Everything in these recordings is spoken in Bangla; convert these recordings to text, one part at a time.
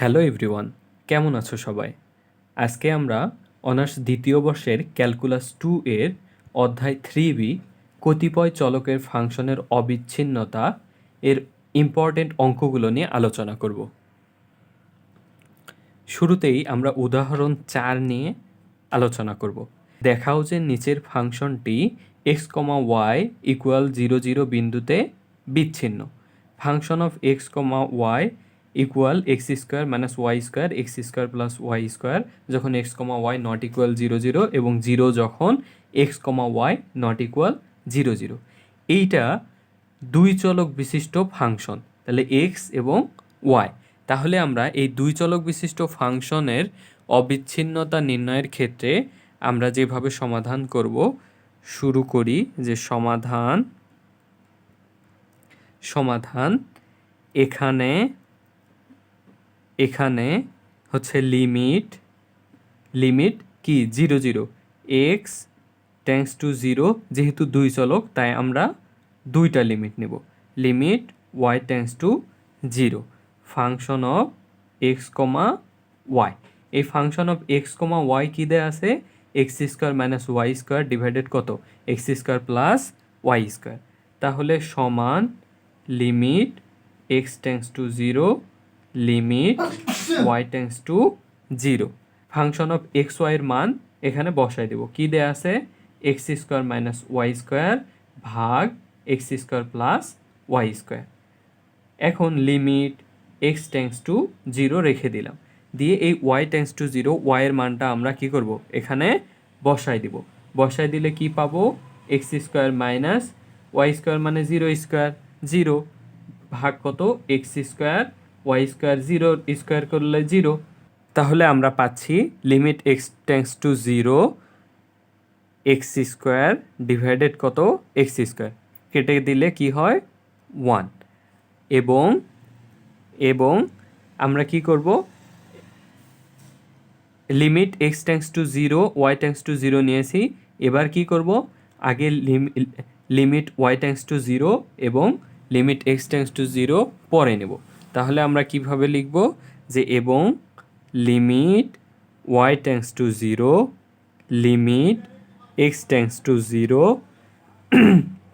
হ্যালো এভরিওয়ান, কেমন আছো সবাই? আজকে আমরা অনার্স দ্বিতীয় বর্ষের ক্যালকুলাস টু এর অধ্যায় থ্রি বি, কতিপয় চলকের ফাংশনের অবিচ্ছিন্নতা এর ইম্পর্টেন্ট অঙ্কগুলো নিয়ে আলোচনা করব। শুরুতেই আমরা উদাহরণ চার নিয়ে আলোচনা করব। দেখাও যে নিচের ফাংশনটি x comma y equal zero zero বিন্দুতে বিচ্ছিন্ন। Function of x comma y equal x square minus y square x square plus y square যখন x comma y not equal zero zero এবং জিরো যখন x comma y not equal zero zero এইটা দুই চলক বিশিষ্ট ফাংশন তাহলে এক্স এবং ওয়াই তাহলে আমরা এই দুই চলক বিশিষ্ট ফাংশনের অবিচ্ছিন্নতা নির্ণয়ের ক্ষেত্রে আমরা যেভাবে সমাধান করব, শুরু করি যে সমাধান সমাধান এখানে এখানে হচ্ছে লিমিট লিমিট কি? Zero zero x tends to zero যেহেতু দুই চলক, তাই আমরা দুইটা লিমিট নেব। Limit y tends to zero function of x comma y এই function of x comma y কী দেয়া আছে? X square minus y square divided কত? X square plus y square তাহলে সমান limit x tends to zero limit y tends to zero function of x ওয়াইয়ের মান এখানে বসাই দেব। কি দেয়া আছে? X square minus y square ভাগ x square plus y square এখন limit x tends to zero রেখে দিলাম। দিয়ে এই ওয়াই টেন্স টু জিরো ওয়াইয়ের মানটা আমরা কি করব? এখানে বসাই দিব। বসাই দিলে কি পাবো? X square minus y square মানে জিরো স্কোয়ার জিরো ভাগ কত? X square y square zero square করলে জিরো তাহলে আমরা পাচ্ছি limit x tends to zero x square divided কত? এক্স স্কোয়ার কেটে দিলে কি হয়? ওয়ান এবং এবং আমরা কি করব? Limit x tends to zero y tends to zero নিয়েছি। এবার কি করব? আগে limit y tends to zero এবং limit x tends to zero পরে নেব। তাহলে আমরা কীভাবে লিখব? যে এবং limit y tends to zero limit x tends to zero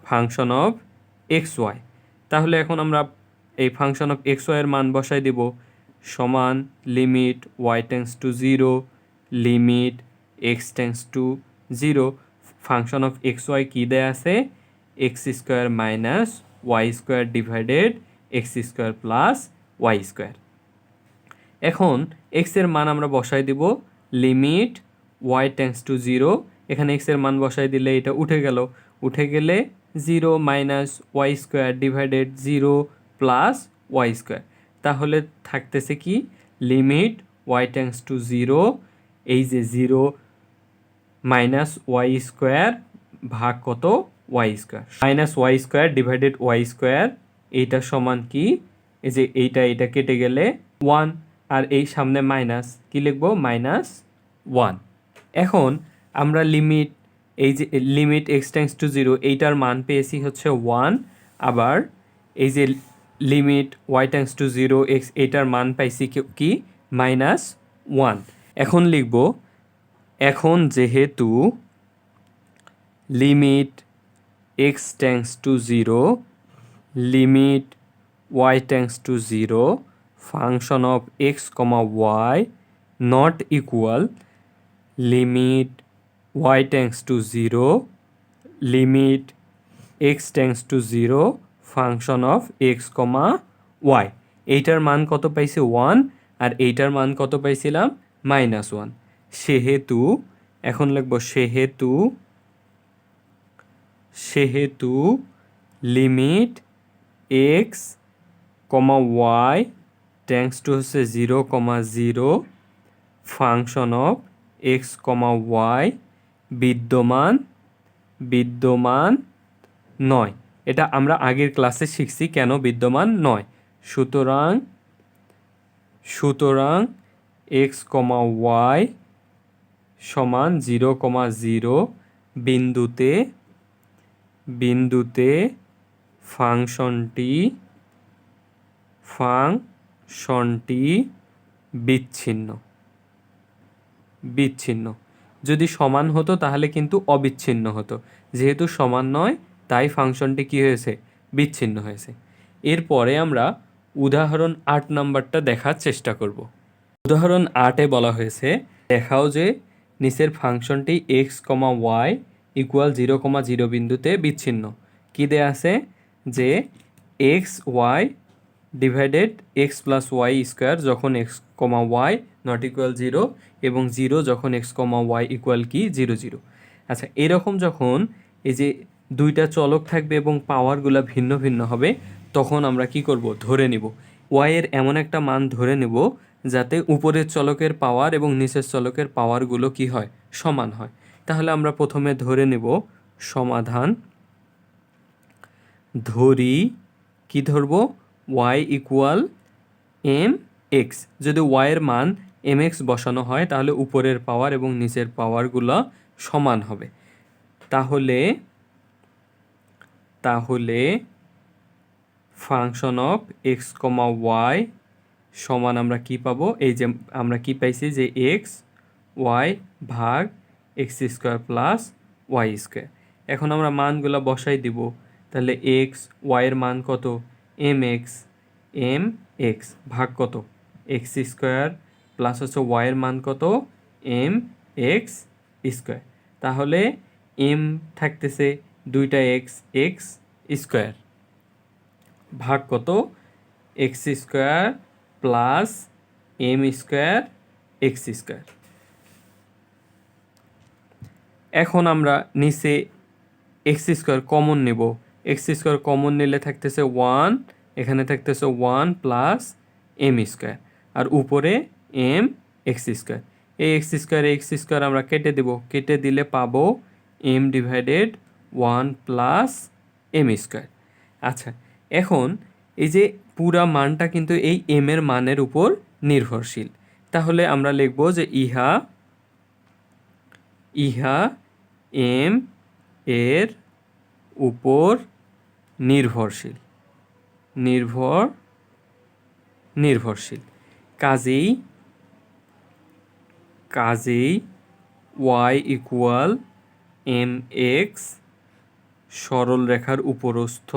function of x y তাহলে এখন আমরা এই ফাংশন অফ এক্স ওয়াইয়ের মান বসাই দেব। সমান limit y tends to zero limit x tends to zero function of x y কী দেয়া আছে? X square minus y square divided x square plus y square. এখন এক্সের মান আমরা বসাই দিব limit y tends to zero. এখানে এক্সের মান বসাই দিলে এটা উঠে গেল। উঠে গেলে zero minus y square divided zero plus y square. তাহলে থাকতেছে কি? Limit y tends to zero, এই যে জিরো মাইনাস ওয়াই স্কোয়ার ভাগ কত? Y square. Minus y square divided y square এইটা সমান কি? এই যে এইটা এটা কেটে গেলে ওয়ান আর এই সামনে মাইনাস কি লিখব? মাইনাস ওয়ান এখন আমরা লিমিট এই যে limit x tends to zero এইটার মান পেয়েছি হচ্ছে ওয়ান আবার এই যে limit y tends to zero x এইটার মান পাইছি কি মাইনাস ওয়ান এখন লিখব, এখন যেহেতু limit x tends to zero limit y tends to 0 function of x comma y not equal limit y tends to 0 limit x tends to 0 function of x comma y এইটার মান কত পাইছি ওয়ান আর এইটার মান কত পাইছিলাম মাইনাস ওয়ান সেহেতু এখন লিখব সেহেতু সেহেতু limit x comma y tends to হচ্ছে zero comma zero function of x comma y বিদ্যমান বিদ্যমান নয়। এটা আমরা আগের ক্লাসে শিখছি কেন বিদ্যমান নয়। সুতরাং সুতরাং এক্স কমা ওয়াই সমান জিরো কমা জিরো বিন্দুতে বিন্দুতে ফাংশনটি ফাংশনটি বিচ্ছিন্ন। বিচ্ছিন্ন। যদি সমান হতো তাহলে কিন্তু অবিচ্ছিন্ন হতো। যেহেতু সমান নয়, তাই ফাংশনটি কী হয়েছে? বিচ্ছিন্ন হয়েছে। এরপরে আমরা উদাহরণ আট নাম্বারটা দেখার চেষ্টা করব। উদাহরণ আটে বলা হয়েছে, দেখাও যে নিচের ফাংশনটি x comma y equal zero comma zero বিন্দুতে বিচ্ছিন্ন। কী দেয়া আছে? যে x y divided x plus y square যখন x comma y not equal zero এবং জিরো যখন এক্স কমা ওয়াই ইকুয়াল কি? জিরো জিরো আচ্ছা এরকম যখন এই যে দুইটা চলক থাকবে এবং পাওয়ারগুলো ভিন্ন ভিন্ন হবে, তখন আমরা কি করব? ধরে নিব। ওয়াইয়ের এমন একটা মান ধরে নেব যাতে উপরের চলকের পাওয়ার এবং নিচের চলকের পাওয়ারগুলো কি হয়? সমান হয়। তাহলে আমরা প্রথমে ধরে নেব সমাধান ধরি, কি ধরবো? ওয়াই ইকুয়াল এম এক্স যদি ওয়াইয়ের মান এম এক্স বসানো হয়, তাহলে উপরের পাওয়ার এবং নিচের পাওয়ারগুলো সমান হবে। তাহলে তাহলে function of x comma y সমান আমরা কি পাবো? এই যে আমরা কি পাইছি যে এক্স ওয়াই ভাগ x square plus y square এখন আমরা মানগুলো বসাই দিব। তাহলে এক্স ওয়াইয়ের মান কত? এম এক্স এম এক্স ভাগ কত? এক্স স্কোয়ার প্লাস হচ্ছে ওয়াইয়ের মান কত? এম এক্স স্কোয়ার তাহলে এম থাকতেছে দুইটা এক্স এক্স স্কোয়ার ভাগ কত? X square plus m square x square এখন আমরা নিচে এক্স স্কোয়ার কমন নেব। এক্স স্কোয়ার কমন নিলে থাকতেছে ওয়ান, এখানে থাকতেছে ওয়ান প্লাস এম স্কোয়ার। আর উপরে এম এক্স স্কোয়ার। এই এক্স স্কোয়ার এক্স স্কোয়ার আমরা কেটে দেব। কেটে দিলে পাবো m divided one plus m square. আচ্ছা এখন এই যে পুরা মানটা কিন্তু এই এম এর মানের উপর নির্ভরশীল। তাহলে আমরা লিখব যে ইহা ইহা এম এর উপর নির্ভরশীল। নির্ভর, নির্ভরশীল। কাজেই কাজেই ওয়াই ইকুয়াল এম এক্স সরল রেখার উপরস্থ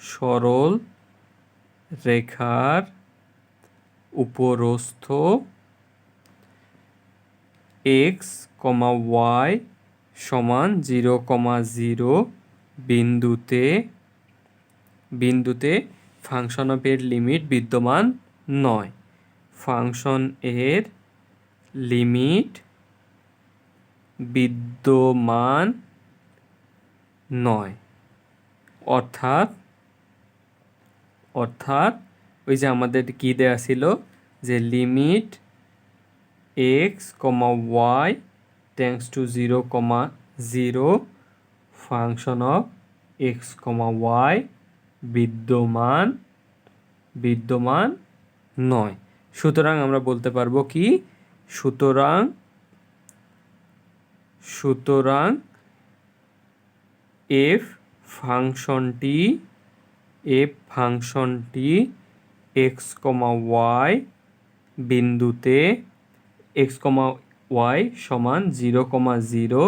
সরল রেখার উপরস্থ এক্স কমা ওয়াই সমান জিরো কমা জিরো বিন্দুতে বিন্দুতে ফাংশন অফ এর লিমিট বিদ্যমান নয়। ফাংশন এর লিমিট বিদ্যমান নয়। অর্থাৎ অর্থাৎ ওই যে আমাদের কী দেওয়া ছিল? যে limit x comma y tends to zero comma zero function of x comma y বিদ্যমান বিদ্যমান নয়। সুতরাং আমরা বলতে পারব কি? সুতরাং সুতরাং এফ ফাংশনটি এফ ফাংশনটি এক্স কমা ওয়াই বিন্দুতে, এক্স কমা ওয়াই সমান জিরো কমা জিরো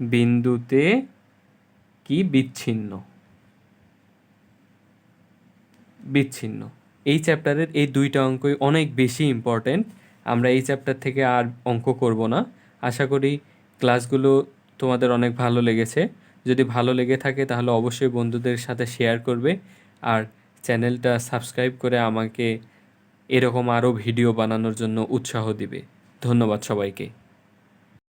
বিন্দুতে কি বিচ্ছিন্ন? বিচ্ছিন্ন। এই চ্যাপ্টারের এই দুইটা অঙ্কই অনেক বেশি ইম্পর্ট্যান্ট আমরা এই চ্যাপ্টার থেকে আর অঙ্ক করব না। আশা করি ক্লাসগুলো তোমাদের অনেক ভালো লেগেছে। যদি ভালো লেগে থাকে তাহলে অবশ্যই বন্ধুদের সাথে শেয়ার করবে। আর চ্যানেলটা সাবস্ক্রাইব করে আমাকে এরকম আরও ভিডিও বানানোর জন্য উৎসাহ দিবে। ধন্যবাদ সবাইকে।